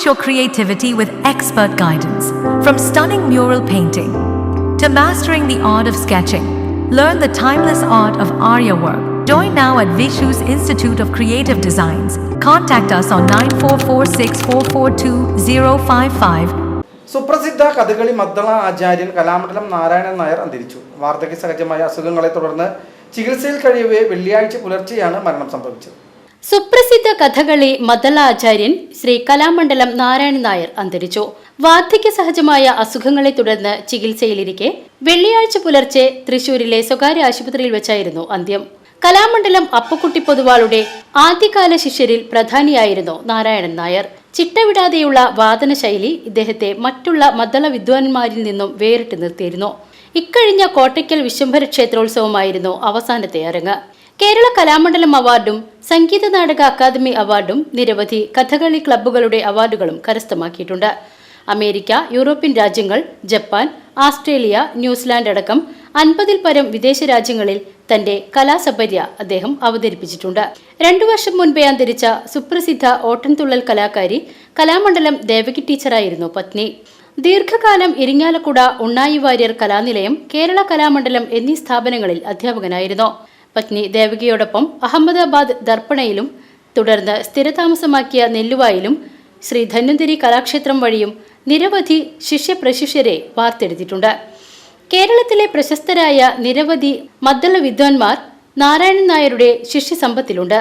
Unleash your creativity with expert guidance. From stunning mural painting to mastering the art of sketching, learn the timeless art of Arya work. Join now at Vishu's Institute of Creative Designs. Contact us on 9446442055 സുപ്രസിദ്ധ Kathakali മദ്ദള ആചാര്യൻ കലാമണ്ഡലം നാരായണൻ നായർ അന്തരിച്ചു വാർദ്ധക്യ സഹജമായ അസുഖങ്ങളെ തുടർന്ന് ചികിത്സയിൽ കഴിയവേ വെള്ളിയാഴ്ച പുലർച്ചെയാണ് മരണം സംഭവിച്ചത് സുപ്രസിദ്ധ കഥകളി മദലാചാര്യൻ ശ്രീ കലാമണ്ഡലം നാരായണൻ നായർ അന്തരിച്ചു. വാർദ്ധക്യ സഹജമായ അസുഖങ്ങളെ തുടർന്ന് ചികിത്സയിലിരിക്കെ വെള്ളിയാഴ്ച പുലർച്ചെ തൃശൂരിലെ സ്വകാര്യ ആശുപത്രിയിൽ വെച്ചായിരുന്നു അന്ത്യം. കലാമണ്ഡലം അപ്പക്കുട്ടി പൊതുവാളുടെ ആദ്യകാല ശിഷ്യരിൽ പ്രധാനിയായിരുന്നു നാരായണൻ നായർ. ചിട്ടവിടാതെയുള്ള വാദന ശൈലി ഇദ്ദേഹത്തെ മറ്റുള്ള മദ്ദള വിദ്വാൻമാരിൽ നിന്നും വേറിട്ട് നിർത്തിയിരുന്നു. ഇക്കഴിഞ്ഞ കോട്ടയ്ക്കൽ വിശ്വംഭര ക്ഷേത്രോത്സവമായിരുന്നു അവസാനത്തെ അരങ്ങ്. കേരള കലാമണ്ഡലം അവാർഡും സംഗീത നാടക അക്കാദമി അവാർഡും നിരവധി കഥകളി ക്ലബ്ബുകളുടെ അവാർഡുകളും കരസ്ഥമാക്കിയിട്ടുണ്ട്. അമേരിക്ക യൂറോപ്യൻ രാജ്യങ്ങൾ ജപ്പാൻ ആസ്ട്രേലിയ ന്യൂസിലാൻഡ് അടക്കം അൻപതിൽ പരം വിദേശ രാജ്യങ്ങളിൽ തന്റെ കലാസപര്യ അദ്ദേഹം അവതരിപ്പിച്ചിട്ടുണ്ട്. രണ്ടു വർഷം മുൻപേ അന്തരിച്ച സുപ്രസിദ്ധ ഓട്ടൻതുള്ളൽ കലാകാരി കലാമണ്ഡലം ദേവകി ടീച്ചറായിരുന്നു പത്നി. ദീർഘകാലം ഇരിങ്ങാലക്കുട ഉണ്ണായി വാര്യർ കലാനിലയം കേരള കലാമണ്ഡലം എന്നീ സ്ഥാപനങ്ങളിൽ അധ്യാപകനായിരുന്നു. പത്നി ദേവകിയോടൊപ്പം അഹമ്മദാബാദ് ദർപ്പണയിലും തുടർന്ന് സ്ഥിരതാമസമാക്കിയ നെല്ലുവായിലും ശ്രീ ധന്വന്തിരി കലാക്ഷേത്രം വഴിയും നിരവധി ശിഷ്യപ്രശിഷ്യരെ വാർത്തെടുത്തിട്ടുണ്ട്. കേരളത്തിലെ പ്രശസ്തരായ നിരവധി മദ്ദള വിദ്വാൻമാർ നാരായണൻ നായരുടെ ശിഷ്യസമ്പത്തിലുണ്ട്.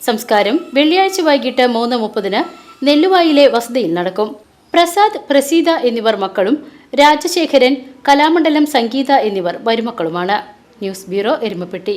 സംസ്കാരം വെള്ളിയാഴ്ച വൈകിട്ട് മൂന്ന് മുപ്പതിന് നെല്ലുവായിലെ വസതിയിൽ നടക്കും. പ്രസാദ് പ്രസീത എന്നിവർ മക്കളും രാജശേഖരൻ കലാമണ്ഡലം സംഗീത എന്നിവർ മരുമക്കളുമാണ്. News bureau Erumapetty.